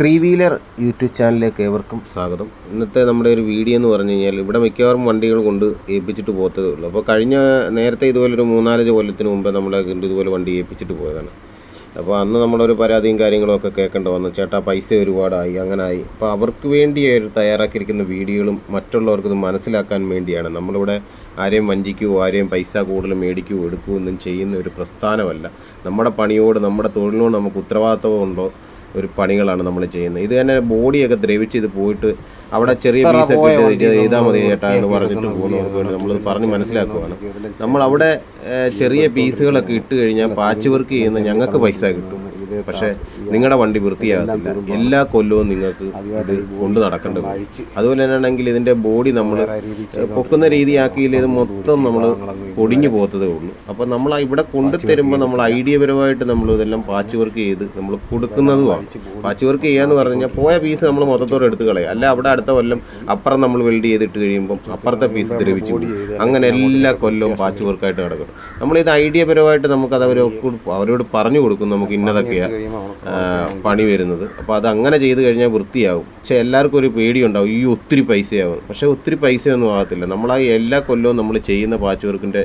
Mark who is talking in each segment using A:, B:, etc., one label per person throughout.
A: Three wheeler YouTube ചാനലിലേക്ക് ഏവർക്കും സ്വാഗതം. ഇന്നത്തെ നമ്മുടെ ഒരു വീഡിയോ എന്ന് പറഞ്ഞു കഴിഞ്ഞാൽ ഇവിടെ മിക്കവാറും വണ്ടികൾ കൊണ്ട് ഏൽപ്പിച്ചിട്ട് പോകത്തതേ ഉള്ളൂ. അപ്പോൾ കഴിഞ്ഞ നേരത്തെ ഇതുപോലെ ഒരു മൂന്നാലഞ്ച് കൊല്ലത്തിന് മുമ്പ് നമ്മളെ ഇതുപോലെ വണ്ടി ഏൽപ്പിച്ചിട്ട് പോയതാണ്. അപ്പോൾ അന്ന് നമ്മളൊരു പരാതിയും കാര്യങ്ങളൊക്കെ കേൾക്കേണ്ട വന്നു. ചേട്ടാ പൈസ ഒരുപാടായി അങ്ങനെ ആയി. അപ്പോൾ അവർക്ക് വേണ്ടി തയ്യാറാക്കിയിരിക്കുന്ന വീഡിയോകളും മറ്റുള്ളവർക്ക് മനസ്സിലാക്കാൻ വേണ്ടിയാണ്. നമ്മളിവിടെ ആരെയും വഞ്ചിക്കുകയോ ആരെയും പൈസ കൂടുതൽ മേടിക്കുകയോ എടുക്കുകയോ ഒന്നും ചെയ്യുന്ന ഒരു പ്രസ്ഥാനമല്ല. നമ്മുടെ പണിയോട് നമ്മുടെ തൊഴിലിനോട് നമുക്ക് ഉത്തരവാദിത്വം ഉണ്ടോ ഒരു പണികളാണ് നമ്മൾ ചെയ്യുന്നത്. ഇത് തന്നെ ബോഡിയൊക്കെ ദ്രവിച്ച് ഇത് പോയിട്ട് അവിടെ ചെറിയ പീസൊക്കെ ഇട്ട് ചെയ്താൽ മതി ചേട്ടാ എന്ന് പറഞ്ഞിട്ട് പോകുന്നവർക്ക് വേണ്ടി നമ്മളത് പറഞ്ഞ് മനസ്സിലാക്കുവാണ്. നമ്മൾ അവിടെ ചെറിയ പീസുകളൊക്കെ ഇട്ട് കഴിഞ്ഞാൽ പാച്ച് വർക്ക് ചെയ്യുന്ന ഞങ്ങൾക്ക് പൈസ കിട്ടും. പക്ഷേ നിങ്ങളുടെ വണ്ടി വൃത്തിയാകത്തില്ല. എല്ലാ കൊല്ലവും നിങ്ങൾക്ക് ഇത് കൊണ്ട് നടക്കേണ്ടി വരും. അതുപോലെ തന്നെ ആണെങ്കിൽ ഇതിന്റെ ബോഡി നമ്മൾ പൊക്കുന്ന രീതിയാക്കിയില്ല ഇത് മൊത്തം നമ്മൾ പൊടിഞ്ഞു പോകത്തതേ ഉള്ളൂ. അപ്പോൾ നമ്മൾ ഇവിടെ കൊണ്ടുതരുമ്പോൾ നമ്മൾ ഐഡിയ ഐഡിയപരമായിട്ട് നമ്മൾ ഇതെല്ലാം പാച്ച് വർക്ക് ചെയ്ത് നമ്മൾ കൊടുക്കുന്നതുമാണ് പാച്ച് വർക്ക് ചെയ്യാന്ന് പറഞ്ഞു കഴിഞ്ഞാൽ പോയ പീസ് നമ്മൾ മൊത്തത്തോടെ എടുത്ത് കളയും. അല്ല അവിടെ അടുത്ത കൊല്ലം അപ്പുറം നമ്മൾ വെൽഡ് ചെയ്തിട്ട് കഴിയുമ്പം അപ്പുറത്തെ പീസ് ദ്രവിച്ചു അങ്ങനെ എല്ലാ കൊല്ലവും പാച്ച് വർക്കായിട്ട് കിടക്കും നമ്മളിത് ഐഡിയപരമായിട്ട് നമുക്കത് അവരോട് അവരോട് പറഞ്ഞു കൊടുക്കും നമുക്ക് ഇന്നതൊക്കെയാണ് പണി വരുന്നത്. അപ്പോൾ അത് അങ്ങനെ ചെയ്ത് കഴിഞ്ഞാൽ വൃത്തിയാവും. പക്ഷെ എല്ലാവർക്കും ഒരു പേടിയുണ്ടാവും. ഈ ഒത്തിരി പൈസയാവും. പക്ഷെ ഒത്തിരി പൈസയൊന്നും ആകത്തില്ല. നമ്മൾ ആ എല്ലാ കൊല്ലവും നമ്മൾ ചെയ്യുന്ന പാച്ച് വർക്കിന്റെ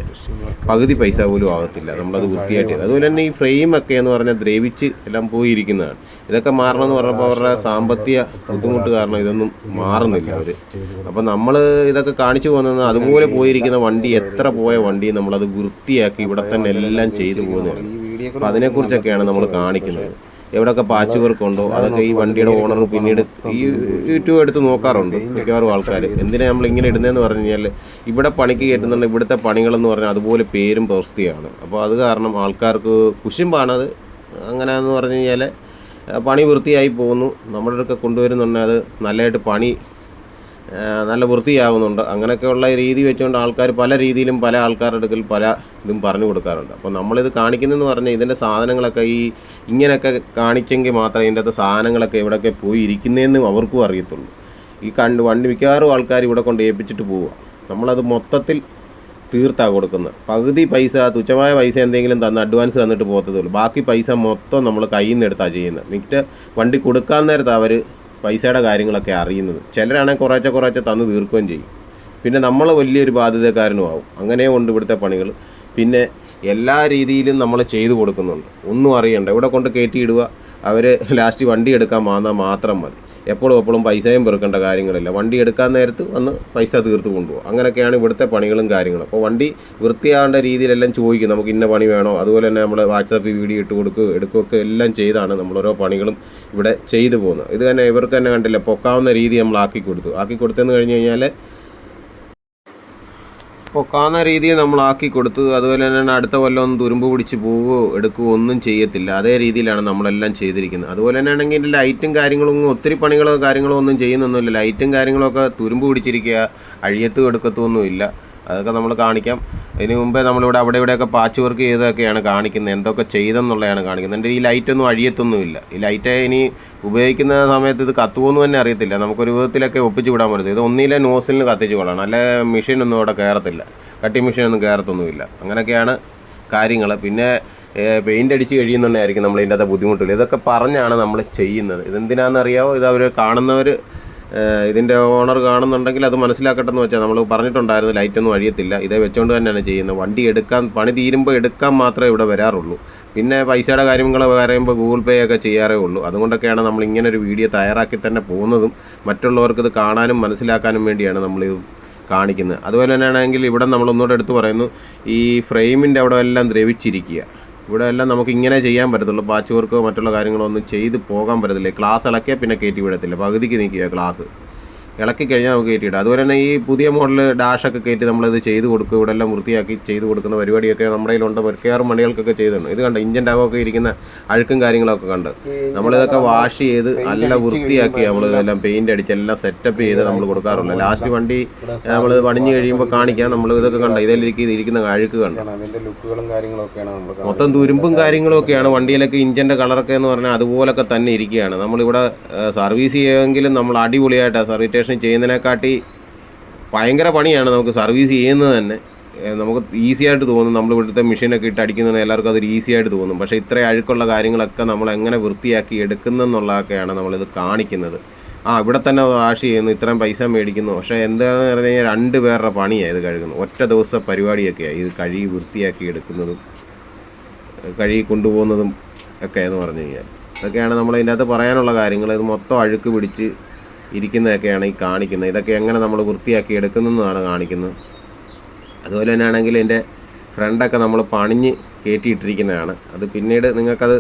A: പകുതി പൈസ പോലും ആകത്തില്ല. നമ്മളത് വൃത്തിയായിട്ട് ചെയ്ത്. അതുപോലെ തന്നെ ഈ ഫ്രെയിം ഒക്കെ എന്ന് പറഞ്ഞാൽ ദ്രവിച്ച് എല്ലാം പോയിരിക്കുന്നതാണ്. ഇതൊക്കെ മാറണമെന്ന് പറഞ്ഞപ്പോൾ അവരുടെ സാമ്പത്തിക ബുദ്ധിമുട്ട് കാരണം ഇതൊന്നും മാറുന്നില്ല അവർ അപ്പോൾ നമ്മൾ ഇതൊക്കെ കാണിച്ചു പോകുന്ന അതുപോലെ പോയിരിക്കുന്ന വണ്ടി എത്ര പോയ വണ്ടി നമ്മളത് വൃത്തിയാക്കി ഇവിടെ തന്നെ എല്ലാം ചെയ്തു പോകുന്നതാണ് അപ്പം അതിനെക്കുറിച്ചൊക്കെയാണ് നമ്മൾ കാണിക്കുന്നത്. എവിടെയൊക്കെ പാച്ച് വർക്ക് ഉണ്ടോ അതൊക്കെ ഈ വണ്ടിയുടെ ഓണർ പിന്നീട് ഈ യൂട്യൂബ് എടുത്ത് നോക്കാറുണ്ട് മിക്കവാറും ആൾക്കാർ എന്തിനാ നമ്മൾ ഇങ്ങനെ ഇടുന്നതെന്ന് പറഞ്ഞു കഴിഞ്ഞാൽ ഇവിടെ പണിക്ക് കയറ്റുന്നുണ്ട് ഇവിടുത്തെ പണികളെന്ന് പറഞ്ഞാൽ അതുപോലെ പേരും പ്രവൃത്തിയാണ്. അപ്പോൾ അത് കാരണം ആൾക്കാർക്ക് കുശുമ്പാണത് അങ്ങനെയെന്ന് പറഞ്ഞു കഴിഞ്ഞാൽ പണി വൃത്തിയായി പോകുന്നു. നമ്മുടെ അടുക്ക കൊണ്ടുവരുന്നുണ്ടെങ്കിൽ അത്. നല്ലതായിട്ട് പണി നല്ല വൃത്തിയാവുന്നുണ്ട്. അങ്ങനെയൊക്കെയുള്ള രീതി വെച്ചുകൊണ്ട് ആൾക്കാർ പല രീതിയിലും പല ആൾക്കാരുടെ അടുക്കൽ പല ഇതും പറഞ്ഞു കൊടുക്കാറുണ്ട്. അപ്പോൾ നമ്മളിത് കാണിക്കുന്നതെന്ന് പറഞ്ഞാൽ ഇതിന്റെ സാധനങ്ങളൊക്കെ ഈ ഇങ്ങനെയൊക്കെ കാണിച്ചെങ്കിൽ മാത്രമേ ഇതിന്റെ അകത്ത് സാധനങ്ങളൊക്കെ എവിടെയൊക്കെ പോയി ഇരിക്കുന്നതെന്ന് അവർക്കും അറിയത്തുള്ളൂ. ഈ കണ്ട് വണ്ടി മിക്കവാറും ആൾക്കാർ ഇവിടെ കൊണ്ട് ഏൽപ്പിച്ചിട്ട് പോവുക. നമ്മളത് മൊത്തത്തിൽ തീർത്താ കൊടുക്കുന്നത്. പകുതി പൈസ തുച്ഛമായ പൈസ എന്തെങ്കിലും തന്ന് അഡ്വാൻസ് തന്നിട്ട് പോകത്തതുള്ളൂ ബാക്കി പൈസ മൊത്തം നമ്മൾ കയ്യിൽ നിന്ന് എടുത്താണ് ചെയ്യുന്നത്. മിക്ക വണ്ടി കൊടുക്കാൻ നേരത്ത് അവർ പൈസയുടെ കാര്യങ്ങളൊക്കെ അറിയുന്നത്. ചിലരാണെങ്കിൽ കുറേച്ചെ കുറേച്ചെ തന്ന് തീർക്കുകയും ചെയ്യും. പിന്നെ നമ്മൾ വലിയൊരു ബാധ്യതക്കാരനും ആവും അങ്ങനെ ഉണ്ട് ഇവിടുത്തെ പണികൾ പിന്നെ എല്ലാ രീതിയിലും നമ്മൾ ചെയ്തു കൊടുക്കുന്നുണ്ട്. ഒന്നും അറിയണ്ട. ഇവിടെ കൊണ്ട് കയറ്റിയിടുക അവർ ലാസ്റ്റ് വണ്ടി എടുക്കാൻ വന്നാൽ മാത്രം മതി. എപ്പോഴും എപ്പോഴും പൈസയും പെറുക്കേണ്ട കാര്യങ്ങളില്ല. വണ്ടി എടുക്കാൻ നേരത്ത് വന്ന് പൈസ തീർത്ത് കൊണ്ടുപോകും അങ്ങനെയൊക്കെയാണ് ഇവിടുത്തെ പണികളും കാര്യങ്ങളും. അപ്പോൾ വണ്ടി വൃത്തിയാകേണ്ട രീതിയിലെല്ലാം ചോദിക്കും. നമുക്ക് ഇന്ന പണി വേണോ? അതുപോലെ തന്നെ നമ്മൾ വാട്സാപ്പിൽ വീഡിയോ ഇട്ട് കൊടുക്കുക എടുക്കുകയൊക്കെ എല്ലാം ചെയ്താണ് നമ്മൾ ഓരോ പണികളും ഇവിടെ ചെയ്തു പോകുന്നത്. ഇത് തന്നെ ഇവർക്ക് തന്നെ കണ്ടില്ല? പൊക്കാവുന്ന രീതി നമ്മൾ ആക്കി കൊടുത്തു ആക്കി കൊടുത്തെന്ന് കഴിഞ്ഞ് കഴിഞ്ഞാൽ പൊക്കാവുന്ന രീതിയിൽ നമ്മൾ ആക്കി കൊടുത്തു അതുപോലെ തന്നെ അടുത്ത കൊല്ലം ഒന്നും തുരുമ്പ് പിടിച്ച് പോവുകയോ എടുക്കുകയോ ഒന്നും ചെയ്യത്തില്ല. അതേ രീതിയിലാണ് നമ്മളെല്ലാം ചെയ്തിരിക്കുന്നത്. അതുപോലെ തന്നെ ആണെങ്കിൽ ഇതിന്റെ ലൈറ്റും കാര്യങ്ങളും ഒത്തിരി പണികളോ കാര്യങ്ങളോ ഒന്നും ചെയ്യുന്നൊന്നുമില്ല. ലൈറ്റും കാര്യങ്ങളൊക്കെ തുരുമ്പ് പിടിച്ചിരിക്കുക അഴിയത്തും എടുക്കത്തും ഇല്ല അതൊക്കെ നമ്മൾ കാണിക്കാം. അതിന് മുമ്പേ നമ്മളിവിടെ അവിടെ ഇവിടെയൊക്കെ പാച്ച് വർക്ക് ചെയ്തൊക്കെയാണ് കാണിക്കുന്നത്. എന്തൊക്കെ ചെയ്തെന്നുള്ളതാണ് കാണിക്കുന്നത്. എന്റെ ഈ ലൈറ്റൊന്നും അഴിയത്തൊന്നുമില്ല. ഈ ലൈറ്റ് ഇനി ഉപയോഗിക്കുന്ന സമയത്ത് ഇത് കത്തുമെന്ന് തന്നെ അറിയത്തില്ല. നമുക്കൊരു വിധത്തിലൊക്കെ ഒപ്പിച്ച് വിടാൻ പറ്റും ഇത് ഒന്നിലെ നോസിലിന് കത്തിച്ച് കൊള്ളണം. അല്ലെ മെഷീനൊന്നും ഇവിടെ കയറത്തില്ല കട്ടിങ് മെഷീനൊന്നും കയറത്തൊന്നുമില്ല അങ്ങനെയൊക്കെയാണ് കാര്യങ്ങൾ. പിന്നെ പെയിന്റ് അടിച്ച് കഴിയുന്നുണ്ടായിരിക്കും നമ്മൾ ഇതിന്റെ അകത്ത് ബുദ്ധിമുട്ടില്ല. ഇതൊക്കെ പറഞ്ഞാണ് നമ്മൾ ചെയ്യുന്നത്. ഇതെന്തിനാണെന്ന് അറിയാവോ ഇത് അവർ കാണുന്നവർ ഇതിന്റെ ഓണർ കാണുന്നുണ്ടെങ്കിൽ അത് മനസ്സിലാക്കട്ടെ എന്ന് വെച്ചാൽ നമ്മൾ പറഞ്ഞിട്ടുണ്ടായിരുന്നു ലൈറ്റൊന്നും അഴിയത്തില്ല. ഇതേ വെച്ചുകൊണ്ട് തന്നെയാണ് ചെയ്യുന്നത്. വണ്ടി എടുക്കാൻ പണി തീരുമ്പോൾ എടുക്കാൻ മാത്രമേ ഇവിടെ വരാറുള്ളൂ. പിന്നെ പൈസയുടെ കാര്യങ്ങൾ പറയുമ്പോൾ ഗൂഗിൾ പേ ഒക്കെ ചെയ്യാറേ ഉള്ളൂ. അതുകൊണ്ടൊക്കെയാണ് നമ്മൾ ഇങ്ങനെ ഒരു വീഡിയോ തയ്യാറാക്കി തന്നെ പോകുന്നതും മറ്റുള്ളവർക്ക് ഇത് കാണാനും മനസ്സിലാക്കാനും വേണ്ടിയാണ് നമ്മൾ ഇത് കാണിക്കുന്നത്. അതുപോലെ തന്നെയാണെങ്കിൽ ഇവിടെ നമ്മൾ ഒന്നുകൂടെ എടുത്ത് പറയുന്നു ഈ ഫ്രെയിമിന്റെ അവിടെ എല്ലാം ദ്രവിച്ചിരിക്കുക. ഇവിടെ എല്ലാം നമുക്ക് ഇങ്ങനെ ചെയ്യാൻ പറ്റത്തുള്ളൂ. പാച്ച് വർക്കോ മറ്റുള്ള കാര്യങ്ങളോ ഒന്നും ചെയ്ത് പോകാൻ പറ്റത്തില്ല. ക്ലാസ് ഇളക്കിയാൽ പിന്നെ കയറ്റി വിടത്തില്ല. പകുതിക്ക് നീക്കിയ ക്ലാസ് ഇളക്കി കഴിഞ്ഞാൽ നമുക്ക് കയറ്റിയിടാം. അതുപോലെ തന്നെ ഈ പുതിയ മോഡൽ ഡാഷൊക്കെ കയറ്റി നമ്മളത് ചെയ്ത് കൊടുക്കും ഇവിടെ എല്ലാം വൃത്തിയാക്കി ചെയ്ത് കൊടുക്കുന്ന പരിപാടിയൊക്കെ നമ്മുടെ കയ്യിലുണ്ട്. മിക്കവാറും വണ്ടികൾക്കൊക്കെ ചെയ്തിട്ടുണ്ട്. ഇത് കണ്ട ഇഞ്ചിന്റെ അകമൊക്കെ ഇരിക്കുന്ന അഴുക്കും കാര്യങ്ങളൊക്കെ കണ്ട്. നമ്മളിതൊക്കെ വാഷ് ചെയ്ത് നല്ല വൃത്തിയാക്കി നമ്മൾ എല്ലാം പെയിന്റ് അടിച്ച് എല്ലാം സെറ്റപ്പ് ചെയ്ത് നമ്മൾ കൊടുക്കാറുണ്ട്. ലാസ്റ്റ് വണ്ടി നമ്മൾ പണിഞ്ഞ് കഴിയുമ്പോൾ കാണിക്കാം. നമ്മൾ ഇതൊക്കെ കണ്ട? ഇതിലേക്ക് ഇരിക്കുന്ന അഴുക്ക് കണ്ട? മൊത്തം തുരുമ്പും കാര്യങ്ങളൊക്കെയാണ്. വണ്ടിയിലൊക്കെ ഇഞ്ചിന്റെ കളറൊക്കെ എന്ന് പറഞ്ഞാൽ അതുപോലൊക്കെ തന്നെ ഇരിക്കുകയാണ്. നമ്മളിവിടെ സർവീസ് ചെയ്യുമെങ്കിലും നമ്മൾ അടിപൊളിയായിട്ട് സർവീസ് സ്റ്റേഷൻ ചെയ്യുന്നതിനെക്കാട്ടി ഭയങ്കര പണിയാണ് നമുക്ക് സർവീസ് ചെയ്യുന്നത് തന്നെ. നമുക്ക് ഈസി ആയിട്ട് തോന്നും നമ്മൾ ഇവിടുത്തെ മെഷീനൊക്കെ ഇട്ട് അടിക്കുന്നത് എല്ലാവർക്കും അതൊരു ഈസി ആയിട്ട് തോന്നും. പക്ഷേ ഇത്ര അഴുക്കുള്ള കാര്യങ്ങളൊക്കെ നമ്മൾ എങ്ങനെ വൃത്തിയാക്കി എടുക്കുന്നെന്നുള്ളതൊക്കെയാണ് നമ്മളിത് കാണിക്കുന്നത്. ആ ഇവിടെ തന്നെ വാഷ് ചെയ്യുന്നു ഇത്രയും പൈസ മേടിക്കുന്നു. പക്ഷേ എന്താണെന്ന് പറഞ്ഞു കഴിഞ്ഞാൽ രണ്ട് പേരുടെ പണിയാണ് ഇത് കഴുകുന്നത്. ഒറ്റ ദിവസം പരിപാടിയൊക്കെയാണ് ഇത് കഴുകി വൃത്തിയാക്കി എടുക്കുന്നതും കഴുകി കൊണ്ടുപോകുന്നതും ഒക്കെ എന്ന് പറഞ്ഞു കഴിഞ്ഞാൽ. ഇതൊക്കെയാണ് നമ്മൾ ഇതിന്റെ അകത്ത് പറയാനുള്ള കാര്യങ്ങൾ. ഇത് മൊത്തം അഴുക്ക് പിടിച്ച് ഇരിക്കുന്നതൊക്കെയാണ് ഈ കാണിക്കുന്നത്. ഇതൊക്കെ എങ്ങനെ നമ്മൾ വൃത്തിയാക്കി എടുക്കുന്നതെന്നാണ് കാണിക്കുന്നത്. അതുപോലെ തന്നെ ആണെങ്കിൽ എന്റെ ഫ്രണ്ടൊക്കെ നമ്മൾ പണിഞ്ഞ് കയറ്റിയിട്ടിരിക്കുന്നതാണ്. അത് പിന്നീട് നിങ്ങൾക്കത്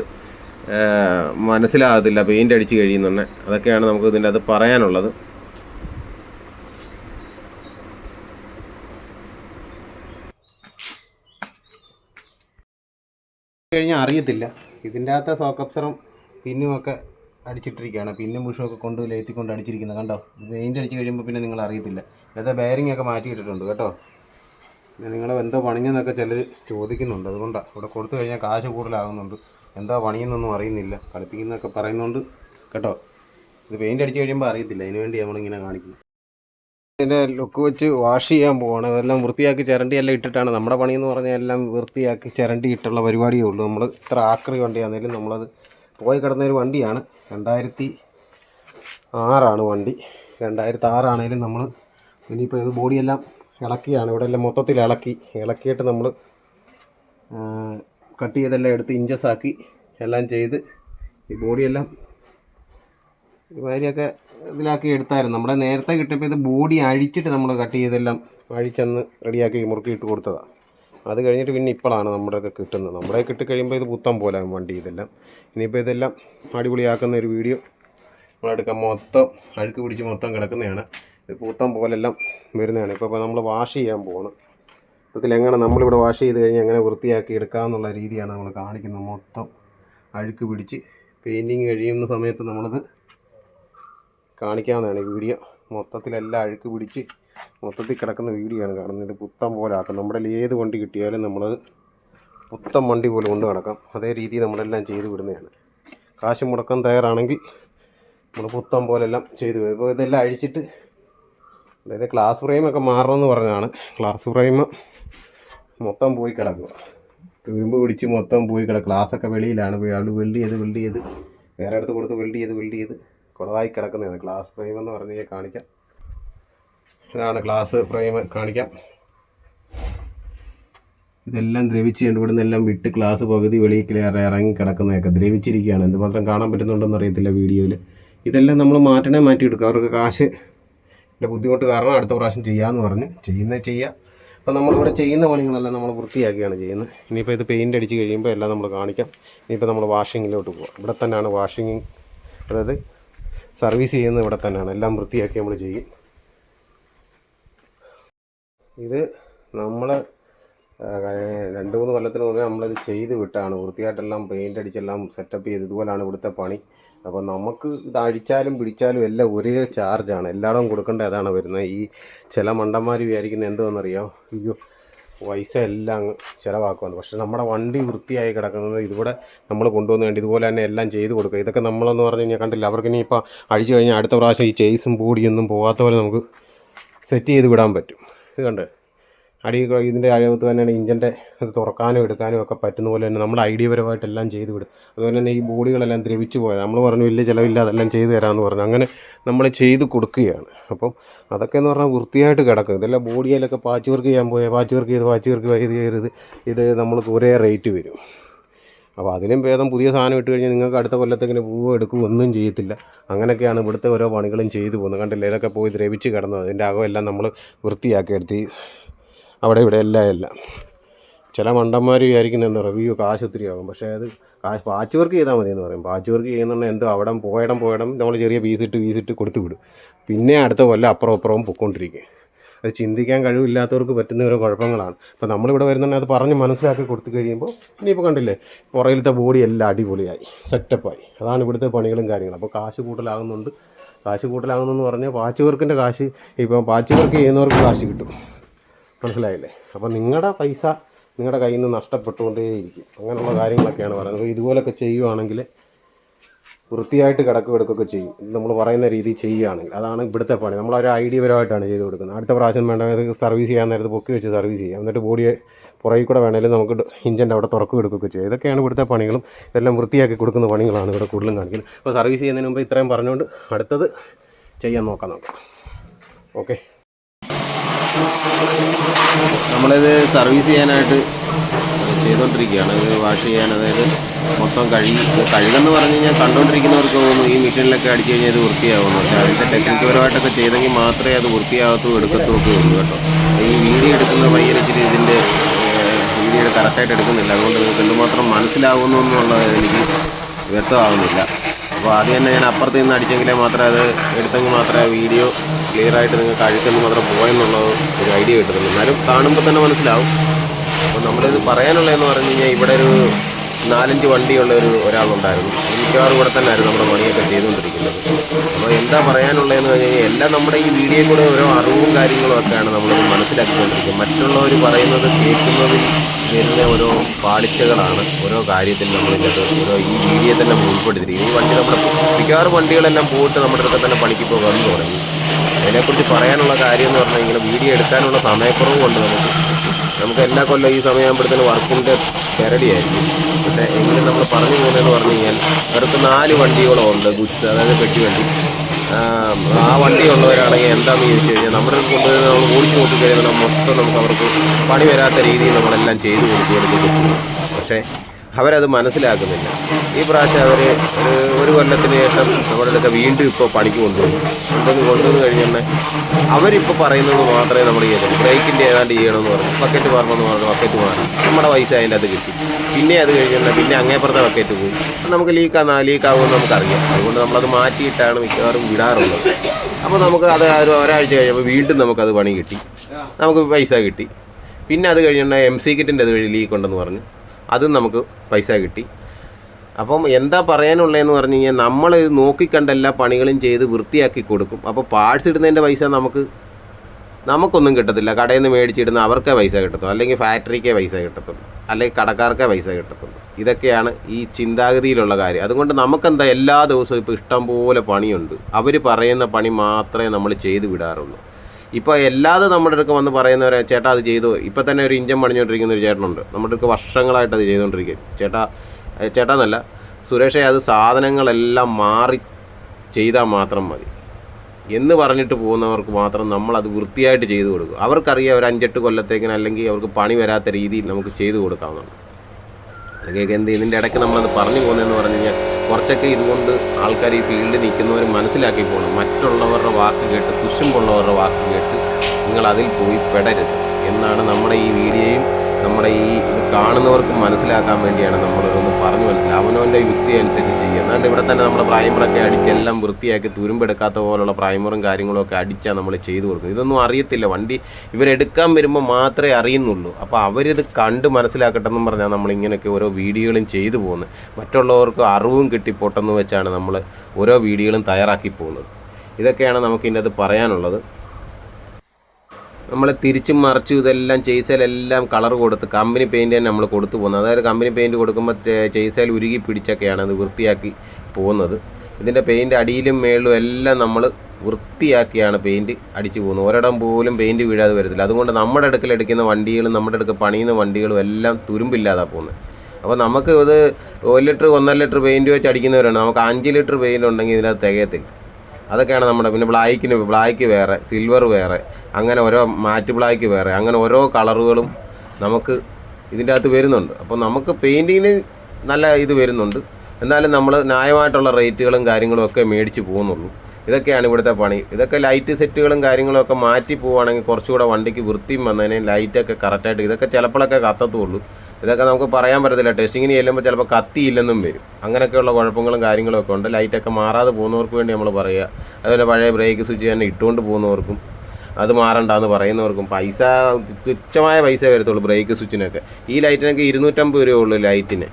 A: മനസ്സിലാകത്തില്ല. പെയിന്റ് അടിച്ച് കഴിയുന്നുണ്ട്. അതൊക്കെയാണ് നമുക്ക് ഇതിന്റെ അത് പറയാനുള്ളത്.
B: കഴിഞ്ഞാൽ അറിയത്തില്ല. ഇതിന്റെ അകത്തെ സോക്കപ്സറും പിന്നും ഒക്കെ അടിച്ചിട്ടിരിക്കുകയാണ്. പിന്നും പുഷുമൊക്കെ കൊണ്ട് ലേത്തി കൊണ്ട് അടിച്ചിരിക്കുന്നത് കണ്ടോ? പെയിന്റ് അടിച്ച് കഴിയുമ്പോൾ പിന്നെ നിങ്ങൾ അറിയത്തില്ല. അതായത് ബെയറിംഗ് ഒക്കെ മാറ്റിയിട്ടിട്ടുണ്ട് കേട്ടോ. നിങ്ങൾ എന്തോ പണിഞ്ഞെന്നൊക്കെ ചിലർ ചോദിക്കുന്നുണ്ട്. അതുകൊണ്ടാണ് ഇവിടെ കൊടുത്തു കഴിഞ്ഞാൽ കാശ് കൂടുതലാകുന്നുണ്ട്. എന്താ പണിയെന്നൊന്നും അറിയുന്നില്ല. കളിപ്പിക്കുന്നൊക്കെ പറയുന്നുണ്ട് കേട്ടോ. ഇത് പെയിന്റ് അടിച്ച് കഴിയുമ്പോൾ അറിയത്തില്ല. അതിന് വേണ്ടി നമ്മളിങ്ങനെ കാണിക്കുന്നു. ഇതിന്റെ ലുക്ക് വെച്ച് വാഷ് ചെയ്യാൻ പോവാണ്. അതെല്ലാം വൃത്തിയാക്കി ചിരണ്ടി എല്ലാം ഇട്ടിട്ടാണ്. നമ്മുടെ പണിയെന്ന് പറഞ്ഞാൽ എല്ലാം വൃത്തിയാക്കി ചിരണ്ടി ഇട്ടുള്ള പരിപാടിയേ ഉള്ളൂ. നമ്മൾ ഇത്ര ആക്രി വണ്ടിയാണെങ്കിലും നമ്മളത് പോയി കിടന്ന ഒരു വണ്ടിയാണ്. രണ്ടായിരത്തി ആറാണ് വണ്ടി. രണ്ടായിരത്തി ആറാണേലും നമ്മൾ ഇനിയിപ്പോൾ ഇത് ബോഡിയെല്ലാം ഇളക്കിയാണ്. ഇവിടെ എല്ലാം മൊത്തത്തിൽ ഇളക്കി. ഇളക്കിയിട്ട് നമ്മൾ കട്ട് ചെയ്തെല്ലാം എടുത്ത് ഇഞ്ചസ് ആക്കി എല്ലാം ചെയ്ത് ഈ ബോഡിയെല്ലാം വാരിയൊക്കെ ഇതിലാക്കി എടുത്തായിരുന്നു. നമ്മുടെ നേരത്തെ കിട്ടിയപ്പോൾ ഇത് ബോഡി അഴിച്ചിട്ട് നമ്മൾ കട്ട് ചെയ്തെല്ലാം അഴിച്ചെന്ന് റെഡിയാക്കി മുറുക്കി ഇട്ട് കൊടുത്തതാണ് അത് കഴിഞ്ഞിട്ട് പിന്നെ ഇപ്പോഴാണ് നമ്മുടെയൊക്കെ കിട്ടുന്നത്. നമ്മുടെ കിട്ടി കഴിയുമ്പോൾ ഇത് പുത്തം പോലെ വണ്ടി ഇതെല്ലാം. ഇനിയിപ്പോൾ ഇതെല്ലാം അടിപൊളിയാക്കുന്ന ഒരു വീഡിയോ നമ്മളെടുക്കാൻ മൊത്തം അഴുക്ക് പിടിച്ച് മൊത്തം കിടക്കുന്നതാണ്. ഇത് പൂത്തം പോലെല്ലാം വരുന്നതാണ്. ഇപ്പോൾ നമ്മൾ വാഷ് ചെയ്യാൻ പോകണം മൊത്തത്തിൽ എങ്ങനെ നമ്മളിവിടെ വാഷ് ചെയ്ത് കഴിഞ്ഞാൽ എങ്ങനെ വൃത്തിയാക്കി എടുക്കാമെന്നുള്ള രീതിയാണ് നമ്മൾ കാണിക്കുന്നത്. മൊത്തം അഴുക്ക് പിടിച്ച് പെയിന്റിങ് കഴിയുന്ന സമയത്ത് നമ്മളത് കാണിക്കാവുന്നതാണ് ഈ വീഡിയോ. മൊത്തത്തിലെല്ലാം അഴുക്ക് പിടിച്ച് മൊത്തത്തിൽ കിടക്കുന്ന വീഡിയോ ആണ് കാണുന്നത് പുത്തം പോലെ ആക്കാം. നമ്മുടെ ഏത് വണ്ടി കിട്ടിയാലും നമ്മൾ പുത്തം വണ്ടി പോലെ കൊണ്ട് നടക്കാം. അതേ രീതിയിൽ നമ്മളെല്ലാം ചെയ്ത് വിടുന്നതാണ്. കാശ് മുടക്കാൻ തയ്യാറാണെങ്കിൽ നമ്മൾ പുത്തം പോലെല്ലാം ചെയ്ത് വിടും. ഇപ്പോൾ ഇതെല്ലാം അഴിച്ചിട്ട് അതായത് ക്ലാസ് ഫ്രെയിമൊക്കെ മാറണമെന്ന് പറഞ്ഞാണ് ക്ലാസ് ഫ്രെയിം മൊത്തം പോയി കിടക്കുക. തുരുമ്പ് പിടിച്ച് മൊത്തം പോയി കിടക്കുക. ക്ലാസ്സൊക്കെ വെളിയിലാണ്. വെൽഡ് ചെയ്ത് വെൽഡ് ചെയ്ത് വേറെ അടുത്ത് കൊടുത്ത് വെൽഡ് ചെയ്ത് വെൽഡ് ചെയ്ത് കുളവായി കിടക്കുന്നതാണ്. ഗ്ലാസ് ഫ്രെയിം എന്ന് പറഞ്ഞ് കാണിക്കാം. ഇതാണ് ഗ്ലാസ് ഫ്രെയിം കാണിക്കാം. ഇതെല്ലാം ദ്രവിച്ച് ഇവിടുന്ന് എല്ലാം വിട്ട് ഗ്ലാസ് പകുതി വെളിയിൽ ഇറങ്ങി കിടക്കുന്നതൊക്കെ ദ്രവിച്ചിരിക്കുകയാണ്. എന്തുമാത്രം കാണാൻ പറ്റുന്നുണ്ടെന്ന് അറിയത്തില്ല വീഡിയോയിൽ. ഇതെല്ലാം നമ്മൾ മാറ്റണേ മാറ്റിയെടുക്കുക അവർക്ക് കാശ് ബുദ്ധിമുട്ട് കാരണം അടുത്ത പ്രാവശ്യം ചെയ്യാമെന്ന് പറഞ്ഞ്. ചെയ്യുന്നത് ചെയ്യുക അപ്പോൾ നമ്മളിവിടെ ചെയ്യുന്ന പണികളെല്ലാം നമ്മൾ വൃത്തിയാക്കിയാണ് ചെയ്യുന്നത്. ഇനിയിപ്പോൾ ഇത് പെയിന്റ് അടിച്ച് കഴിയുമ്പോൾ എല്ലാം നമ്മൾ കാണിക്കാം. ഇനിയിപ്പോൾ നമ്മൾ വാഷിങ്ങിലോട്ട് പോകാം ഇവിടെ തന്നെയാണ് വാഷിങ് അതായത് സർവീസ് ചെയ്യുന്നത് ഇവിടെ തന്നെയാണ്. എല്ലാം വൃത്തിയാക്കി നമ്മൾ ചെയ്യും. ഇത് നമ്മൾ രണ്ട് മൂന്ന് കൊല്ലത്തിന് മുമ്പേ നമ്മളിത് ചെയ്ത് വിട്ടാണ്. വൃത്തിയായിട്ടെല്ലാം പെയിന്റ് അടിച്ചെല്ലാം സെറ്റപ്പ് ചെയ്ത് ഇതുപോലാണ് ഇവിടുത്തെ പണി. അപ്പോൾ നമുക്ക് ഇത് അഴിച്ചാലും പിടിച്ചാലും എല്ലാം ഒരേ ചാർജാണ് എല്ലായിടവും കൊടുക്കേണ്ട അതാണ് വരുന്നത്. ഈ ചില മണ്ടന്മാർ വിചാരിക്കുന്നത് എന്തുവെന്നറിയാം? അയ്യോ പൈസ എല്ലാം അങ്ങ് ചിലവാക്കുമെന്ന് പക്ഷേ നമ്മുടെ വണ്ടി വൃത്തിയായി കിടക്കുന്നത് ഇതിവിടെ നമ്മൾ കൊണ്ടുവന്ന് വേണ്ടി ഇതുപോലെ തന്നെ എല്ലാം ചെയ്ത് കൊടുക്കുക. ഇതൊക്കെ നമ്മളെന്ന് പറഞ്ഞു കഴിഞ്ഞാൽ കണ്ടില്ല അവർക്ക് ഇനി ഇപ്പോൾ അഴിച്ചു കഴിഞ്ഞാൽ അടുത്ത പ്രാവശ്യം ഈ ചേസും പൂടിയൊന്നും പോകാത്ത പോലെ നമുക്ക് സെറ്റ് ചെയ്ത് വിടാൻ പറ്റും. ഇത് കണ്ട്? അടി ഇതിന്റെ അകത്ത് തന്നെയാണ് ഇഞ്ചിന്റെ അത് തുറക്കാനും എടുക്കാനും ഒക്കെ പറ്റുന്ന പോലെ തന്നെ നമ്മൾ ഐഡിയ പരമായിട്ട് എല്ലാം ചെയ്ത് വിടും. അതുപോലെ തന്നെ ഈ ബോഡികളെല്ലാം ദ്രവിച്ചു പോയത് നമ്മൾ പറഞ്ഞു വലിയ ചിലവില്ല അതെല്ലാം ചെയ്തു തരാമെന്ന് പറഞ്ഞു. അങ്ങനെ നമ്മൾ ചെയ്ത് കൊടുക്കുകയാണ്. അപ്പം അതൊക്കെ എന്ന് പറഞ്ഞാൽ വൃത്തിയായിട്ട് കിടക്കും. ഇതെല്ലാം ബോഡിയിലൊക്കെ പാച്ച് വർക്ക് ചെയ്യാൻ പോയാൽ പാച്ച് വർക്ക് ചെയ്ത് പാച്ച് വർക്ക് ചെയ്ത് ചെയ്ത് ഇത് നമ്മൾക്ക് ഒരേ റേറ്റ് വരും. അപ്പോൾ അതിലും ഭേദം പുതിയ സാധനം ഇട്ട് കഴിഞ്ഞാൽ നിങ്ങൾക്ക് അടുത്ത കൊല്ലത്തേക്കിന് പൂവ് എടുക്കും ഒന്നും ചെയ്യത്തില്ല. അങ്ങനെയൊക്കെയാണ് ഇവിടുത്തെ ഓരോ പണികളും ചെയ്തു പോകുന്നത്. കണ്ടില്ലേ? ഇതൊക്കെ പോയി ദ്രവിച്ച് കിടന്നത്. അതിന്റെ അകമെല്ലാം നമ്മൾ വൃത്തിയാക്കി എടുത്ത് അവിടെ ഇവിടെ എല്ലാം എല്ലാം. ചില മണ്ടന്മാർ വിചാരിക്കുന്നത് എന്താ അയ്യോ കാശ് ഒത്തിരി ആകും. പക്ഷേ അത് കാശ് പാച്ച് വർക്ക് ചെയ്താൽ മതി എന്ന് പറയും. പാച്ച് വർക്ക് ചെയ്യുന്നുണ്ടെങ്കിൽ എന്തോ അവിടെ പോയിടം പോയിടം നമ്മൾ ചെറിയ പീസിട്ട് പീസിട്ട് കൊടുത്തു വിടും. പിന്നെ അടുത്ത കൊല്ലം അപ്പുറം അപ്പുറവും പൊക്കോണ്ടിരിക്കും അത് ചിന്തിക്കാൻ കഴിവില്ലാത്തവർക്ക് പറ്റുന്ന ഓരോ കുഴപ്പങ്ങളാണ്. അപ്പോൾ നമ്മളിവിടെ വരുന്നുണ്ടെങ്കിൽ അത് പറഞ്ഞ് മനസ്സിലാക്കി കൊടുത്തു കഴിയുമ്പോൾ ഇനിയിപ്പോൾ കണ്ടില്ലേ പുറയിലത്തെ ബോഡി എല്ലാം അടിപൊളിയായി സെറ്റപ്പായി അതാണ് ഇവിടുത്തെ പണികളും കാര്യങ്ങളും. അപ്പോൾ കാശ് കൂടുതലാകുന്നുണ്ട് കാശ് കൂടുതലാകുന്നെന്ന് പറഞ്ഞാൽ പാച്ച് വർക്കിന്റെ കാശ് ഇപ്പോൾ പാച്ച് വർക്ക് ചെയ്യുന്നവർക്ക് കാശ് കിട്ടും. മനസ്സിലായില്ലേ? അപ്പോൾ നിങ്ങളുടെ പൈസ നിങ്ങളുടെ കയ്യിൽ നിന്ന് നഷ്ടപ്പെട്ടുകൊണ്ടേയിരിക്കും. അങ്ങനെയുള്ള കാര്യങ്ങളൊക്കെയാണ് പറയുന്നത്. അപ്പോൾ ഇതുപോലൊക്കെ ചെയ്യുവാണെങ്കിൽ വൃത്തിയായിട്ട് കിടക്കുക എടുക്കുകയൊക്കെ ചെയ്യും നമ്മൾ പറയുന്ന രീതി ചെയ്യുകയാണെങ്കിൽ അതാണ് ഇവിടുത്തെ പണി. നമ്മൾ ഒരു ഐഡിയ പരമായിട്ടാണ് ചെയ്ത് കൊടുക്കുന്നത്. അടുത്ത പ്രാവശ്യം വേണ്ട സർവീസ് ചെയ്യാൻ നേരത്ത് പൊക്കി വെച്ച് സർവീസ് ചെയ്യാം. എന്നിട്ട് ബോഡിയെ പുറകിൽ കൂടെ വേണമെങ്കിലും നമുക്ക് ഇഞ്ചിന്റെ അവിടെ തുറക്കുക എടുക്കുകയൊക്കെ ചെയ്യാം. ഇതൊക്കെയാണ് ഇവിടുത്തെ പണികളും. ഇതെല്ലാം വൃത്തിയാക്കി കൊടുക്കുന്ന പണികളാണ് ഇവിടെ കൂടുതലും കാണിക്കുന്നത്. അപ്പോൾ സർവീസ് ചെയ്യുന്നതിന് മുമ്പ് ഇത്രയും പറഞ്ഞുകൊണ്ട് അടുത്തത് ചെയ്യാൻ നോക്കാം നമുക്ക്. ഓക്കെ?
A: നമ്മളിത് സർവീസ് ചെയ്യാനായിട്ട് ചെയ്തുകൊണ്ടിരിക്കുകയാണ് ഇത് വാഷ് ചെയ്യാൻ അതായത് മൊത്തം കഴുകി കഴുകെന്ന് പറഞ്ഞു കഴിഞ്ഞാൽ കണ്ടുകൊണ്ടിരിക്കുന്നവർക്ക് തോന്നുന്നു ഈ മെഷീനിലൊക്കെ അടിച്ചു കഴിഞ്ഞാൽ ഇത് വൃത്തിയാവുന്നു പക്ഷേ അതിന്റെ ടെക്നിക്ക് പരമായിട്ടൊക്കെ ചെയ്തെങ്കിൽ മാത്രമേ അത് വൃത്തിയാകത്തും എടുക്കത്തും ഒക്കെ ഉള്ളൂ കേട്ടോ. ഈ വീഡിയോ എടുക്കുന്ന പയ്യൻ ഇച്ചിരി ഇതിന്റെ വീഡിയോ കറക്റ്റായിട്ട് എടുക്കുന്നില്ല. അതുകൊണ്ട് നിങ്ങൾക്ക് എന്തുമാത്രം മനസ്സിലാവുന്നു എന്നുള്ളത് എനിക്ക് വ്യക്തമാകുന്നില്ല. അപ്പോൾ ആദ്യം തന്നെ ഞാൻ അപ്പുറത്ത് നിന്ന് അടിച്ചെങ്കിലേ മാത്രമേ അത് എടുത്തെങ്കിൽ മാത്രമേ വീഡിയോ ക്ലിയർ ആയിട്ട് നിങ്ങൾക്ക് അഴുക്കെന്ന് മാത്രം പോയെന്നുള്ളത് ഒരു ഐഡിയ കിട്ടുന്നുണ്ട് എന്നാലും കാണുമ്പോൾ തന്നെ മനസ്സിലാവും. അപ്പോൾ നമ്മളിത് പറയാനുള്ളതെന്ന് പറഞ്ഞു കഴിഞ്ഞാൽ ഇവിടെ ഒരു നാലഞ്ച് വണ്ടിയുള്ള ഒരു ഒരാളുണ്ടായിരുന്നു. മിക്കവാറും ഇവിടെ തന്നെ ആയിരുന്നു നമ്മുടെ പണിയൊക്കെ ചെയ്തുകൊണ്ടിരിക്കുന്നത്. അപ്പോൾ എന്താ പറയാനുള്ളതെന്ന് പറഞ്ഞു കഴിഞ്ഞാൽ എല്ലാം നമ്മുടെ ഈ വീഡിയോ കൂടെ ഓരോ അറിവും കാര്യങ്ങളും ഒക്കെയാണ് നമ്മൾ മനസ്സിലാക്കിക്കൊണ്ടിരിക്കുന്നത്. മറ്റുള്ളവർ പറയുന്നത് കേൾക്കുന്നതിൽ വരുന്ന ഓരോ പാളിച്ചകളാണ് ഓരോ കാര്യത്തിൽ നമ്മളിത് ഓരോ ഈ വീഡിയോ തന്നെ ഉൾപ്പെടുത്തിയിരിക്കുന്നത് ഈ വണ്ടി നമ്മുടെ മിക്കവാറും വണ്ടികളെല്ലാം പോയിട്ട് നമ്മുടെ അടുത്ത് തന്നെ പണിക്ക് പോകാമെന്ന് തുടങ്ങി. അതിനെക്കുറിച്ച് പറയാനുള്ള കാര്യം എന്ന് പറഞ്ഞാൽ ഇങ്ങനെ വീഡിയോ എടുക്കാനുള്ള സമയക്കുറവ് കൊണ്ട് നമുക്ക് നമുക്ക് എല്ലാ കൊല്ലം ഈ സമയമാകുമ്പോഴത്തേന് വർക്കിന്റെ പെരടിയായിരിക്കും പക്ഷേ എങ്കിലും നമ്മൾ പറഞ്ഞു പോകുന്നതെന്ന് പറഞ്ഞു കഴിഞ്ഞാൽ അവർക്ക് നാല് വണ്ടികളോ ഉണ്ട് ഗുഡ്സ് അതായത് പെട്ടി വണ്ടി. ആ, വണ്ടി ഉള്ളവരാണെങ്കിൽ എന്താണെന്ന് ചോദിച്ചു കഴിഞ്ഞാൽ നമ്മുടെ കൊണ്ട് നമ്മൾ ഓടിച്ചു നോക്കി കഴിയുമ്പോൾ മൊത്തം നമുക്ക് അവർക്ക് പണി വരാത്ത രീതിയിൽ നമ്മളെല്ലാം ചെയ്തു കൊടുക്കുകയാണ് പക്ഷേ അവരത് മനസ്സിലാക്കുന്നില്ല. ഈ പ്രാവശ്യം അവർ ഒരു കൊല്ലത്തിന് ശേഷം അടുത്ത് വീണ്ടും ഇപ്പോൾ പണിക്ക് കൊണ്ടുപോകും കൊണ്ടുവന്ന് കൊണ്ടുവന്ന് കഴിഞ്ഞാൽ അവരിപ്പോൾ പറയുന്നത് മാത്രമേ നമ്മൾ ചെയ്യുന്നുള്ളൂ ബ്രേക്കിന്റെ ഏതാണ്ട് ചെയ്യണമെന്ന് പറഞ്ഞു. ബക്കറ്റ് മാറണമെന്ന് പറഞ്ഞു. ബക്കറ്റ് മാറി. നമ്മുടെ പൈസ അതിന്റെ അത് കിട്ടി. പിന്നെ അത് കഴിഞ്ഞാൽ പിന്നെ അങ്ങേപ്പുറത്തെ ബക്കറ്റ് പോകും നമുക്ക് ലീക്കാ ലീക്കാവുമെന്ന് നമുക്കറിയാം. അതുകൊണ്ട് നമ്മളത് മാറ്റിയിട്ടാണ് മിക്കവാറും വിടാറുള്ളത്. അപ്പോൾ നമുക്ക് അത് ഒരു ഒരാഴ്ച കഴിഞ്ഞപ്പോൾ വീണ്ടും നമുക്കത് പണി കിട്ടി. നമുക്ക് പൈസ കിട്ടി. പിന്നെ അത് കഴിഞ്ഞാൽ എം സി കിറ്റിന്റെ അത് വഴി ലീക്ക് ഉണ്ടെന്ന് പറഞ്ഞു. അതും നമുക്ക് പൈസ കിട്ടി. അപ്പം എന്താ പറയാനുള്ളതെന്ന് പറഞ്ഞു കഴിഞ്ഞാൽ നമ്മൾ ഇത് നോക്കിക്കണ്ട എല്ലാ പണികളും ചെയ്ത് വൃത്തിയാക്കി കൊടുക്കും. അപ്പോൾ പാഴ്സ് ഇടുന്നതിന്റെ പൈസ നമുക്ക് നമുക്കൊന്നും കിട്ടത്തില്ല. കടയിൽ നിന്ന് മേടിച്ചിടുന്ന അവർക്കേ പൈസ കിട്ടത്തുള്ളൂ. അല്ലെങ്കിൽ ഫാക്ടറിക്കേ പൈസ കിട്ടത്തുള്ളൂ. അല്ലെങ്കിൽ കടക്കാർക്കേ പൈസ കിട്ടത്തുള്ളൂ. ഇതൊക്കെയാണ് ഈ ചിന്താഗതിയിലുള്ള കാര്യം. അതുകൊണ്ട് നമുക്കെന്താ എല്ലാ ദിവസവും ഇപ്പോൾ ഇഷ്ടം പോലെ പണിയുണ്ട്. അവർ പറയുന്ന പണി മാത്രമേ നമ്മൾ ചെയ്തു വിടാറുള്ളൂ. ഇപ്പോൾ എല്ലാതും നമ്മുടെ അടുക്ക് വന്ന് പറയുന്നവരെ ചേട്ടാ അത് ചെയ്തു. ഇപ്പോൾ തന്നെ ഒരു ഇഞ്ചൻ പണിഞ്ഞുകൊണ്ടിരിക്കുന്ന ഒരു ചേട്ടനുണ്ട്. നമ്മുടെ അടുക്ക് വർഷങ്ങളായിട്ട് അത് ചെയ്തുകൊണ്ടിരിക്കുക ചേട്ടാ ചേട്ടാ എന്നല്ല സുരേഷേ അത് സാധനങ്ങളെല്ലാം മാറി ചെയ്താൽ മാത്രം മതി. എന്ന് പറഞ്ഞിട്ട് പോകുന്നവർക്ക് മാത്രം നമ്മൾ അത് വൃത്തിയായിട്ട് ചെയ്തു കൊടുക്കും. അവർക്കറിയാം ഒരു അഞ്ചെട്ട് കൊല്ലത്തേക്കിന് അല്ലെങ്കിൽ അവർക്ക് പണി വരാത്ത രീതിയിൽ നമുക്ക് ചെയ്തു കൊടുക്കാവുന്നതാണ്. അല്ലെങ്കിൽ എന്ത് ഇതിന്റെ ഇടയ്ക്ക് നമ്മളത് പറഞ്ഞു പോകുന്നതെന്ന് പറഞ്ഞു കഴിഞ്ഞാൽ കുറച്ചൊക്കെ ഇതുകൊണ്ട് ആൾക്കാർ ഈ ഫീൽഡിൽ നിൽക്കുന്നവർ മനസ്സിലാക്കി പോകണം. മറ്റുള്ളവരുടെ വാക്ക് കേട്ട് കുശുമ്പുള്ളവരുടെ വാക്ക് കേട്ട് നിങ്ങൾ അതിൽ പോയി പെടരുത്. എന്നാണ് നമ്മുടെ ഈ വീഡിയോയും നമ്മുടെ ഈ കാണുന്നവർക്ക് മനസ്സിലാക്കാൻ വേണ്ടിയാണ് നമ്മൾ ഒന്ന് പറഞ്ഞു മനസ്സിലാക്കുക അവനവന്റെ യുക്തി അനുസരിച്ച് ചെയ്യുക. എന്നാണ്ട് ഇവിടെ തന്നെ നമ്മൾ പ്രൈമറൊക്കെ അടിച്ച് എല്ലാം വൃത്തിയാക്കി തുരുമ്പെടുക്കാത്ത പോലുള്ള പ്രൈമറും കാര്യങ്ങളും ഒക്കെ അടിച്ചാൽ നമ്മൾ ചെയ്തു കൊടുക്കും ഇതൊന്നും അറിയത്തില്ല. വണ്ടി ഇവരെടുക്കാൻ വരുമ്പോൾ മാത്രമേ അറിയുന്നുള്ളൂ. അപ്പോൾ അവരിത് കണ്ട് മനസ്സിലാക്കട്ടെ എന്നും പറഞ്ഞാൽ നമ്മൾ ഇങ്ങനെയൊക്കെ ഓരോ വീഡിയോകളും ചെയ്തു പോകുന്നത്. മറ്റുള്ളവർക്ക് അറിവും കിട്ടിപ്പോട്ടെന്ന് വെച്ചാണ് നമ്മൾ ഓരോ വീഡിയോകളും തയ്യാറാക്കി പോകുന്നത്. ഇതൊക്കെയാണ് നമുക്ക് ഇതിന്റെ അത് പറയാനുള്ളത്. നമ്മൾ തിരിച്ചും മറിച്ചും ഇതെല്ലാം ചെയ്സേലെല്ലാം കളർ കൊടുത്ത് കമ്പനി പെയിന്റ് തന്നെ നമ്മൾ കൊടുത്തു പോകുന്നത്. അതായത് കമ്പനി പെയിന്റ് കൊടുക്കുമ്പോൾ ചെയ്സേൽ ഉരുകി പിടിച്ചൊക്കെയാണ് അത് വൃത്തിയാക്കി പോകുന്നത്. ഇതിന്റെ പെയിന്റ് അടിയിലും മേളിലും എല്ലാം നമ്മൾ വൃത്തിയാക്കിയാണ് പെയിന്റ് അടിച്ചു പോകുന്നത്. ഒരിടം പോലും പെയിന്റ് വീഴാതെ വരത്തില്ല. അതുകൊണ്ട് നമ്മുടെ അടുക്കൽ എടുക്കുന്ന വണ്ടികളും നമ്മുടെ അടുക്ക് പണിയുന്ന വണ്ടികളും എല്ലാം തുരുമ്പില്ലാതെ പോകുന്നത്. അപ്പോൾ നമുക്ക് ഇത് ഒരു ലിറ്റർ ഒന്നര ലിറ്റർ പെയിന്റ് വെച്ച് അടിക്കുന്നവരാണ്. നമുക്ക് അഞ്ച് ലിറ്റർ പെയിന്റ് ഉണ്ടെങ്കിൽ ഇതിനകത്ത് തികയത്തില്ല. അതൊക്കെയാണ് നമ്മുടെ പിന്നെ ബ്ലാക്കിന് ബ്ലാക്ക് വേറെ സിൽവർ വേറെ അങ്ങനെ ഓരോ മാറ്റ് ബ്ലാക്ക് വേറെ അങ്ങനെ ഓരോ കളറുകളും നമുക്ക് ഇതിന്റെ അകത്ത് വരുന്നുണ്ട്. അപ്പോൾ നമുക്ക് പെയിന്റിങ്ങിന് നല്ല ഇത് വരുന്നുണ്ട്. എന്നാലും നമ്മൾ ന്യായമായിട്ടുള്ള റേറ്റുകളും കാര്യങ്ങളും ഒക്കെ മേടിച്ച് പോകുന്നുള്ളൂ. ഇതൊക്കെയാണ് ഇവിടുത്തെ പണി. ഇതൊക്കെ ലൈറ്റ് സെറ്റുകളും കാര്യങ്ങളും ഒക്കെ മാറ്റി പോവുകയാണെങ്കിൽ കുറച്ചുകൂടെ വണ്ടിക്ക് വൃത്തിയും വന്നതിനെ ലൈറ്റൊക്കെ കറക്റ്റായിട്ട് ഇതൊക്കെ ചിലപ്പോഴൊക്കെ കത്തത്തുള്ളൂ. ഇതൊക്കെ നമുക്ക് പറയാൻ പറ്റത്തില്ല. ടെസ്റ്റിങ്ങിന് ചെല്ലുമ്പോൾ ചിലപ്പോൾ കത്തിയില്ലെന്നും വരും. അങ്ങനെയൊക്കെയുള്ള കുഴപ്പങ്ങളും കാര്യങ്ങളൊക്കെ ഉണ്ട്. ലൈറ്റൊക്കെ മാറാതെ പോകുന്നവർക്ക് വേണ്ടി നമ്മൾ പറയുക. അതുപോലെ പഴയ ബ്രേക്ക് സ്വിച്ച് തന്നെ ഇട്ടുകൊണ്ട് പോകുന്നവർക്കും അത് മാറണ്ടെന്ന് പറയുന്നവർക്കും പൈസ തുച്ഛമായ പൈസ വരത്തുള്ളൂ ബ്രേക്ക് സ്വിച്ചിനൊക്കെ ഈ ലൈറ്റിനൊക്കെ ഇരുന്നൂറ്റമ്പത് രൂപ ഉള്ളൂ ലൈറ്റിന്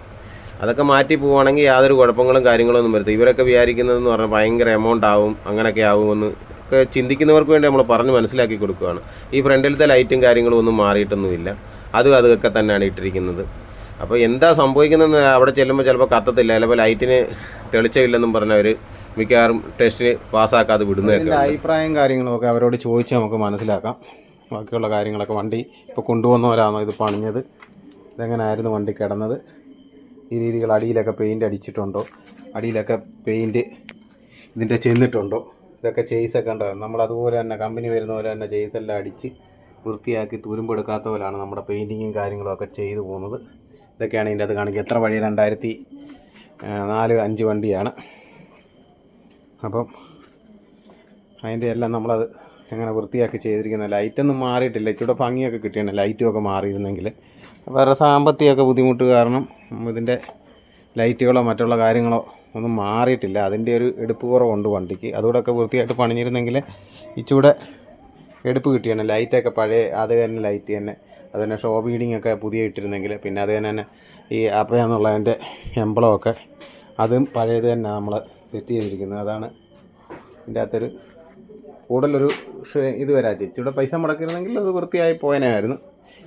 A: അതൊക്കെ മാറ്റി പോവുകയാണെങ്കിൽ യാതൊരു കുഴപ്പങ്ങളും കാര്യങ്ങളും ഒന്നും വരത്തില്ല. ഇവരൊക്കെ വിചാരിക്കുന്നതെന്ന് പറഞ്ഞാൽ ഭയങ്കര എമൗണ്ട് ആവും അങ്ങനെയൊക്കെ ആവുമെന്ന് ഒക്കെ ചിന്തിക്കുന്നവർക്ക് വേണ്ടി നമ്മൾ പറഞ്ഞ് മനസ്സിലാക്കി കൊടുക്കുകയാണ്. ഈ ഫ്രണ്ടിലത്തെ ലൈറ്റും കാര്യങ്ങളും ഒന്നും മാറിയിട്ടൊന്നുമില്ല. അതും അതൊക്കെ തന്നെയാണ് ഇട്ടിരിക്കുന്നത്. അപ്പോൾ എന്താ സംഭവിക്കുന്നതെന്ന് അവിടെ ചെല്ലുമ്പോൾ ചിലപ്പോൾ കത്തത്തില്ല. ചിലപ്പോൾ ലൈറ്റിന് തെളിച്ചമില്ലെന്നും പറഞ്ഞവർ മിക്കവാറും ടെസ്റ്റിന് പാസ്സാക്കാതെ വിടുന്നതൊക്കെ
B: അഭിപ്രായം കാര്യങ്ങളൊക്കെ അവരോട് ചോദിച്ച് നമുക്ക് മനസ്സിലാക്കാം. ബാക്കിയുള്ള കാര്യങ്ങളൊക്കെ വണ്ടി ഇപ്പോൾ കൊണ്ടുവന്നവരാണോ ഇത് പണിഞ്ഞത്? ഇതെങ്ങനെയായിരുന്നു വണ്ടി കിടന്നത്? ഈ രീതികൾ അടിയിലൊക്കെ പെയിന്റ് അടിച്ചിട്ടുണ്ടോ? അടിയിലൊക്കെ പെയിന്റ് ഇതിന്റെ ചെന്നിട്ടുണ്ടോ? ഇതൊക്കെ ചെയ്സൊക്കെ ഉണ്ടാകും നമ്മൾ അതുപോലെ തന്നെ കമ്പനി വരുന്ന പോലെ തന്നെ ചെയ്സെല്ലാം അടിച്ച് വൃത്തിയാക്കി തുരുമ്പെടുക്കാത്ത പോലെയാണ് നമ്മുടെ പെയിന്റിങ്ങും കാര്യങ്ങളൊക്കെ ചെയ്തു പോകുന്നത്. ഇതൊക്കെയാണ് ഇതിന്റെ അത് കാണിക്കുക. എത്ര വഴി? രണ്ടായിരത്തി നാല് അഞ്ച് വണ്ടിയാണ്. അപ്പം അതിന്റെ എല്ലാം നമ്മളത് എങ്ങനെ വൃത്തിയാക്കി ചെയ്തിരിക്കുന്ന ലൈറ്റൊന്നും മാറിയിട്ടില്ല. ഇച്ചിരി ഭംഗിയൊക്കെ കിട്ടിയാണ് ലൈറ്റും ഒക്കെ മാറിയിരുന്നെങ്കിൽ. വേറെ സാമ്പത്തികമൊക്കെ ബുദ്ധിമുട്ട് കാരണം ഇതിന്റെ ലൈറ്റുകളോ മറ്റുള്ള കാര്യങ്ങളോ ഒന്നും മാറിയിട്ടില്ല. അതിന്റെ ഒരു എടുപ്പ് കുറവുണ്ട് വണ്ടിക്ക്. അതുകൂടെയൊക്കെ വൃത്തിയായിട്ട് പണിഞ്ഞിരുന്നെങ്കിൽ ഇച്ചിരി എടുപ്പ് കിട്ടിയാണ് ലൈറ്റൊക്കെ പഴയ അത് തന്നെ ലൈറ്റ് തന്നെ. അത് തന്നെ ഷോ ബീഡിങ് ഒക്കെ പുതിയ ഇട്ടിരുന്നെങ്കിൽ പിന്നെ അത് തന്നെ ഈ അപ്പയെന്നുള്ളതിന്റെ എംബളമൊക്കെ അതും പഴയത് തന്നെ നമ്മൾ സെറ്റ് ചെയ്തിരിക്കുന്നത്. അതാണ് ഇതിന്റെ അകത്തൊരു കൂടുതലൊരു ഇത് ഇത് ചേച്ചി ഇവിടെ പൈസ മുടക്കിയിരുന്നെങ്കിൽ അത് വൃത്തിയായി പോയനായിരുന്നു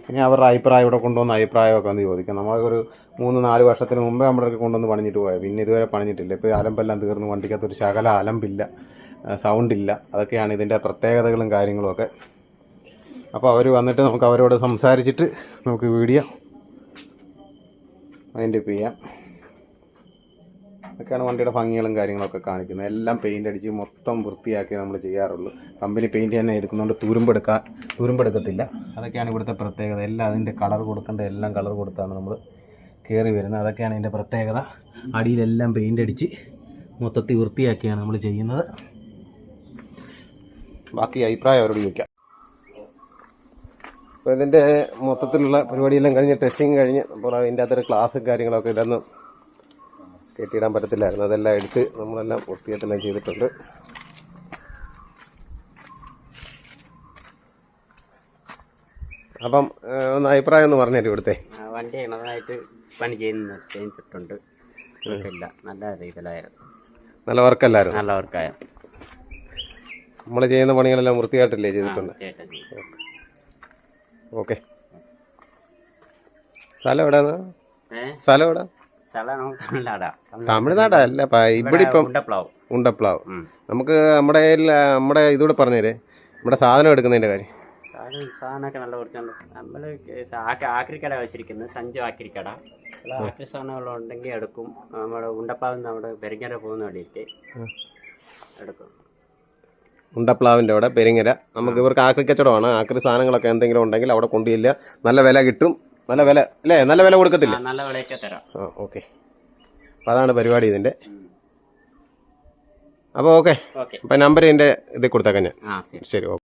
B: ഇനി അവരുടെ അഭിപ്രായം ഇവിടെ കൊണ്ടുവന്ന അഭിപ്രായമൊക്കെ വന്ന് ചോദിക്കാം. നമ്മളൊരു മൂന്ന് നാല് വർഷത്തിന് മുമ്പേ നമ്മുടെ കൊണ്ടുവന്ന് പണിഞ്ഞിട്ട് പോയത് പിന്നെ ഇതുവരെ പണിഞ്ഞിട്ടില്ല. ഇപ്പോൾ അലമ്പെല്ലാം തീർന്നു വണ്ടിക്കകത്തൊരു ശകല അലമ്പില്ല. സൗണ്ടില്ല അതൊക്കെയാണ് ഇതിന്റെ പ്രത്യേകതകളും കാര്യങ്ങളുമൊക്കെ അപ്പോൾ അവർ വന്നിട്ട് നമുക്ക് അവരോട് സംസാരിച്ചിട്ട് നമുക്ക് വീഡിയോ വൈൻഡപ്പ് ചെയ്യാം. ഒക്കെയാണ് വണ്ടിയുടെ ഭംഗികളും കാര്യങ്ങളൊക്കെ കാണിക്കുന്നത്. എല്ലാം പെയിന്റ് അടിച്ച് മൊത്തം വൃത്തിയാക്കി നമ്മൾ ചെയ്യാറുള്ളൂ. കമ്പനി പെയിന്റ് തന്നെ എടുക്കുന്നതുകൊണ്ട് തുരുമ്പെടുക്കാൻ തുരുമ്പെടുക്കത്തില്ല അതൊക്കെയാണ് ഇവിടുത്തെ പ്രത്യേകത. എല്ലാം അതിന്റെ കളർ കൊടുക്കേണ്ട എല്ലാം കളർ കൊടുത്താണ് നമ്മൾ കയറി വരുന്നത്. അതൊക്കെയാണ് ഇതിന്റെ പ്രത്യേകത. അടിയിലെല്ലാം പെയിന്റ് അടിച്ച് മൊത്തത്തിൽ വൃത്തിയാക്കിയാണ് നമ്മൾ ചെയ്യുന്നത്. ബാക്കി അഭിപ്രായം അവരോട് ചോദിക്കാം. അപ്പോൾ ഇതിന്റെ മൊത്തത്തിലുള്ള പരിപാടിയെല്ലാം കഴിഞ്ഞ് ടെസ്റ്റിംഗ് കഴിഞ്ഞ് അപ്പോൾ അതിന്റെ അകത്തൊരു ക്ലാസ്സും കാര്യങ്ങളൊക്കെ ഇതൊന്നും കെട്ടിയിടാൻ പറ്റത്തില്ലായിരുന്നു. അതെല്ലാം എടുത്ത് നമ്മളെല്ലാം വൃത്തിയായിട്ടെല്ലാം ചെയ്തിട്ടുണ്ട്. അപ്പം ഒന്ന് അഭിപ്രായം ഒന്ന് പറഞ്ഞു ഇവിടുത്തെ.
C: വണ്ടി ഇണതായിട്ട് പണി ചെയ്യുന്ന ചെയ്തിട്ടുണ്ട് നല്ല രീതിയിലായിരുന്നു.
B: നല്ല വർക്കല്ലായിരുന്നു
C: നല്ല വർക്കായ
B: നമ്മൾ ചെയ്യുന്ന പണികളെല്ലാം വൃത്തിയായിട്ടല്ലേ ചെയ്തിട്ടുണ്ട്? ഓക്കെ. സ്ഥലം എവിടെയാണ്? സ്ഥലം എവിടെ?
C: തമിഴ്നാടാ.
B: അല്ല ഇവിടെ ഇപ്പം
C: ഉണ്ടപ്ലാവും.
B: നമുക്ക് നമ്മുടെ നമ്മുടെ ഇതൂടെ പറഞ്ഞേരേ. നമ്മുടെ സാധനം എടുക്കുന്നതിന്റെ കാര്യം.
C: സാധനം സാധനമൊക്കെ നല്ല നമ്മൾ നമ്മൾ ആക്രിക്കട വെച്ചിരിക്കുന്നത്. സഞ്ജു ആക്രിക്കട. ആക്രി സാധനങ്ങളുണ്ടെങ്കിൽ എടുക്കും. നമ്മുടെ ഉണ്ടപ്ലാവിൽ നിന്ന് നമ്മുടെ പെരിങ്ങര പോകുന്ന വേണ്ടിയിട്ട് എടുക്കും.
B: ഉണ്ടപ്ലാവിന്റെ അവിടെ പെരിങ്ങര. നമുക്ക് ഇവർക്ക് ആക്രി കച്ചവടമാണ്. ആക്രി സാധനങ്ങളൊക്കെ എന്തെങ്കിലും ഉണ്ടെങ്കിൽ അവിടെ കൊണ്ടുചെല്ലുക നല്ല വില കിട്ടും. നല്ല വില അല്ലേ? നല്ല വില കൊടുക്കത്തില്ല.
C: നല്ല വിലയൊക്കെ തരാം.
B: ആ ഓക്കെ. അപ്പം അതാണ് പരിപാടി ഇതിന്റെ അപ്പോൾ ഓക്കെ. അപ്പോൾ നമ്പർ ഇതിന്റെ ഇതിൽ കൊടുത്തേക്കാം ഞാൻ. ശരി. ഓക്കെ